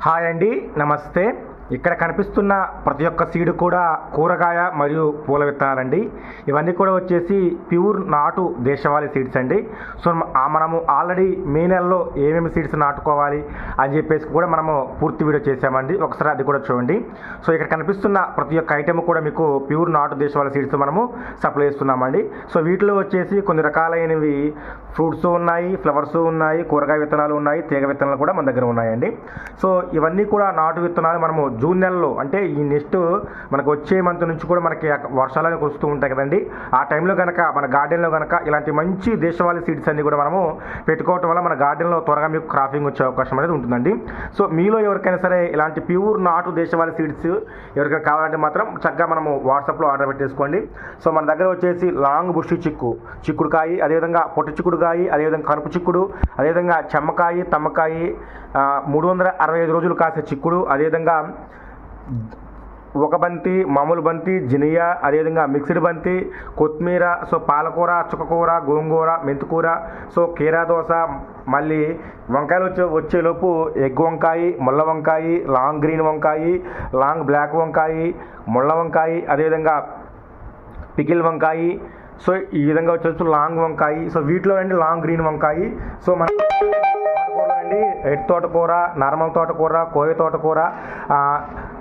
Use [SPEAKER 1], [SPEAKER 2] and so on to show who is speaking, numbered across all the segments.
[SPEAKER 1] Hi అండి నమస్తే. ఇక్కడ కనిపిస్తున్న ప్రతి ఒక్క సీడ్ కూడా కూరగాయ మరియు పూల విత్తనాలండి. ఇవన్నీ కూడా వచ్చేసి ప్యూర్ నాటు దేశవాళీ సీడ్స్ అండి. సో మనము ఆల్రెడీ మే నెలలో ఏమేమి సీడ్స్ నాటుకోవాలి అని చెప్పేసి కూడా మనము పూర్తి వీడియో చేసామండి ఒకసారి అది కూడా చూడండి. సో ఇక్కడ కనిపిస్తున్న ప్రతి ఒక్క ఐటెం కూడా మీకు ప్యూర్ నాటు దేశవాళీ సీడ్స్ మనము సప్లై చేస్తున్నామండి. సో వీటిలో వచ్చేసి కొన్ని రకాలైనవి ఫ్రూట్స్ ఉన్నాయి ఫ్లవర్స్ ఉన్నాయి కూరగాయ విత్తనాలు ఉన్నాయి తీగ విత్తనాలు కూడా మన దగ్గర ఉన్నాయండి. సో ఇవన్నీ కూడా నాటు విత్తనాలు మనము జూన్ నెలలో అంటే ఈ నెక్స్ట్ మనకు వచ్చే మంత్ నుంచి కూడా మనకి వర్షాలు అనేవి కురుస్తూ ఉంటాయి కదండి. ఆ టైంలో కనుక మన గార్డెన్లో కనుక ఇలాంటి మంచి దేశవాళీ సీడ్స్ అన్ని కూడా మనము పెట్టుకోవటం వల్ల మన గార్డెన్లో త్వరగా మీకు క్రాఫింగ్ వచ్చే అవకాశం అనేది ఉంటుందండి. సో మీలో ఎవరికైనా సరే ఇలాంటి ప్యూర్ నాటు దేశవాళీ సీడ్స్ ఎవరికైనా కావాలంటే మాత్రం చక్కగా మనము వాట్సాప్లో ఆర్డర్ పెట్టేసుకోండి. సో మన దగ్గర వచ్చేసి లాంగ్ బుషి చిక్కు చిక్కుడుకాయి అదేవిధంగా పొట్టి చిక్కుడుకాయి అదేవిధంగా కనుపు చిక్కుడు అదేవిధంగా చెమ్మకాయి తమ్మకాయి మూడు వందల అరవై ఐదు రోజులు కాసే చిక్కుడు అదేవిధంగా ఒక బంతి మామూలు బంతి జినియా అదేవిధంగా మిక్స్డ్ బంతి కొత్తిమీర సో పాలకూర చుక్కకూర గోంగూర మెంతికూర సో కీరా దోశ మళ్ళీ వంకాయలు వచ్చే వచ్చేలోపు ఎగ్ వంకాయ ముళ్ళ వంకాయ లాంగ్ గ్రీన్ వంకాయ లాంగ్ బ్లాక్ వంకాయ ముళ్ళ వంకాయ అదేవిధంగా పికిల్ వంకాయ సో ఈ విధంగా వచ్చేసి లాంగ్ వంకాయ సో వీటిలో అండి లాంగ్ గ్రీన్ వంకాయ సో మన అండి ఎడ్ తోటకూర నార్మల్ తోటకూర కోయ తోటకూర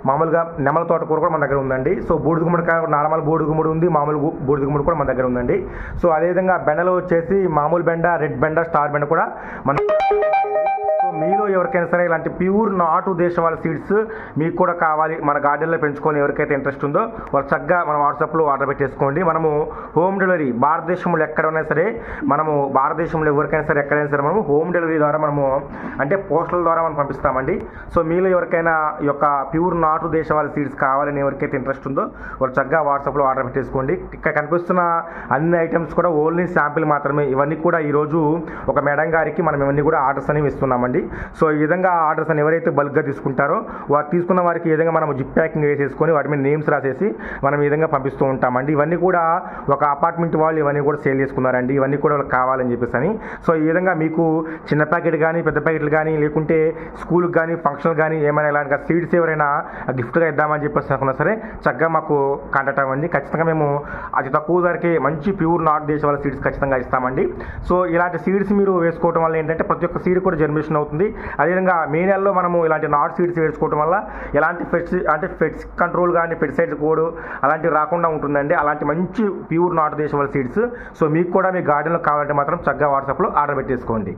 [SPEAKER 1] మామూలుగా నెమల తోటకూర కూడా మన దగ్గర ఉందండి. సో బూడిద గుమ్మడికాయ నార్మల్ బూడిద గుమ్మడి ఉంది మామూలు బూడిద గుమ్మడి కూడా మన దగ్గర ఉందండి. సో అదేవిధంగా బెండలో వచ్చేసి మామూలు బెండ రెడ్ బెండ స్టార్ బెండ కూడా మన మీలో ఎవరికైనా సరే ఇలాంటి ప్యూర్ నాటు దేశవాళీ సీడ్స్ మీకు కూడా కావాలి మన గార్డెన్లో పెంచుకొని ఎవరికైతే ఇంట్రెస్ట్ ఉందో వాళ్ళు చక్కగా మన వాట్సాప్లో ఆర్డర్ పెట్టేసుకోండి. మనము హోమ్ డెలివరీ భారతదేశంలో ఎక్కడైనా సరే మనము భారతదేశంలో ఎవరికైనా సరే ఎక్కడైనా సరే మనము హోమ్ డెలివరీ ద్వారా మనము అంటే పోస్టల్ ద్వారా మనం పంపిస్తామండి. సో మీలో ఎవరికైనా ఈ యొక్క ప్యూర్ నాటు దేశవాళీ సీడ్స్ కావాలని ఎవరికైతే ఇంట్రెస్ట్ ఉందో వాళ్ళు చక్కగా వాట్సాప్లో ఆర్డర్ పెట్టేసుకోండి. ఇక్కడ కనిపిస్తున్న అన్ని ఐటమ్స్ కూడా ఓన్లీ శాంపిల్ మాత్రమే. ఇవన్నీ కూడా ఈరోజు ఒక మేడం గారికి మనం ఇవన్నీ కూడా ఆర్డర్స్ అనేవి ఇస్తున్నామండి. సో ఈ విధంగా ఆర్డర్స్ అని ఎవరైతే బల్క్గా తీసుకుంటారో వారు తీసుకున్న వారికి ఈ విధంగా మనం జిప్ ప్యాకింగ్ వేసేసుకొని వాటి మీద నేమ్స్ రాసేసి మనం ఈ విధంగా పంపిస్తూ ఉంటామండి. ఇవన్నీ కూడా ఒక అపార్ట్మెంట్ వాళ్ళు ఇవన్నీ కూడా సేల్ చేసుకున్నారండి. ఇవన్నీ కూడా వాళ్ళకి కావాలని చెప్పేసి అని. సో ఈ విధంగా మీకు చిన్న ప్యాకెట్ కానీ పెద్ద ప్యాకెట్లు కానీ లేకుంటే స్కూల్కి కానీ ఫంక్షన్ కానీ ఏమైనా ఇలాంటి సీడ్స్ ఎవరైనా గిఫ్ట్గా ఇద్దామని చెప్పేసి అనుకున్నా సరే చక్కగా మాకు కాంటాక్ట్ అవ్వండి. ఖచ్చితంగా మేము అతి తక్కువ ధరకే మంచి ప్యూర్ నార్త్ దేశం వాళ్ళ సీడ్స్ ఖచ్చితంగా ఇస్తామండి. సో ఇలాంటి సీడ్స్ మీరు వేసుకోవడం వల్ల ఏంటంటే ప్రతి ఒక్క సీడ్ కూడా జనరేషన్ అవుతుంది. అదేవిధంగా మే నెలలో మనము ఇలాంటి నాట్ సీడ్స్ వేసుకోవడం వల్ల ఎలాంటి ఫెట్స్ అంటే ఫెట్స్ కంట్రోల్ కానీ ఫెట్సైడ్స్ కోడ్ అలాంటివి రాకుండా ఉంటుందండి. అలాంటి మంచి ప్యూర్ నాటు దేశవాళ సీడ్స్. సో మీకు కూడా మీ గార్డెన్లో కావాలంటే మాత్రం చక్కగా వాట్సాప్లో ఆర్డర్ పెట్టేసుకోండి.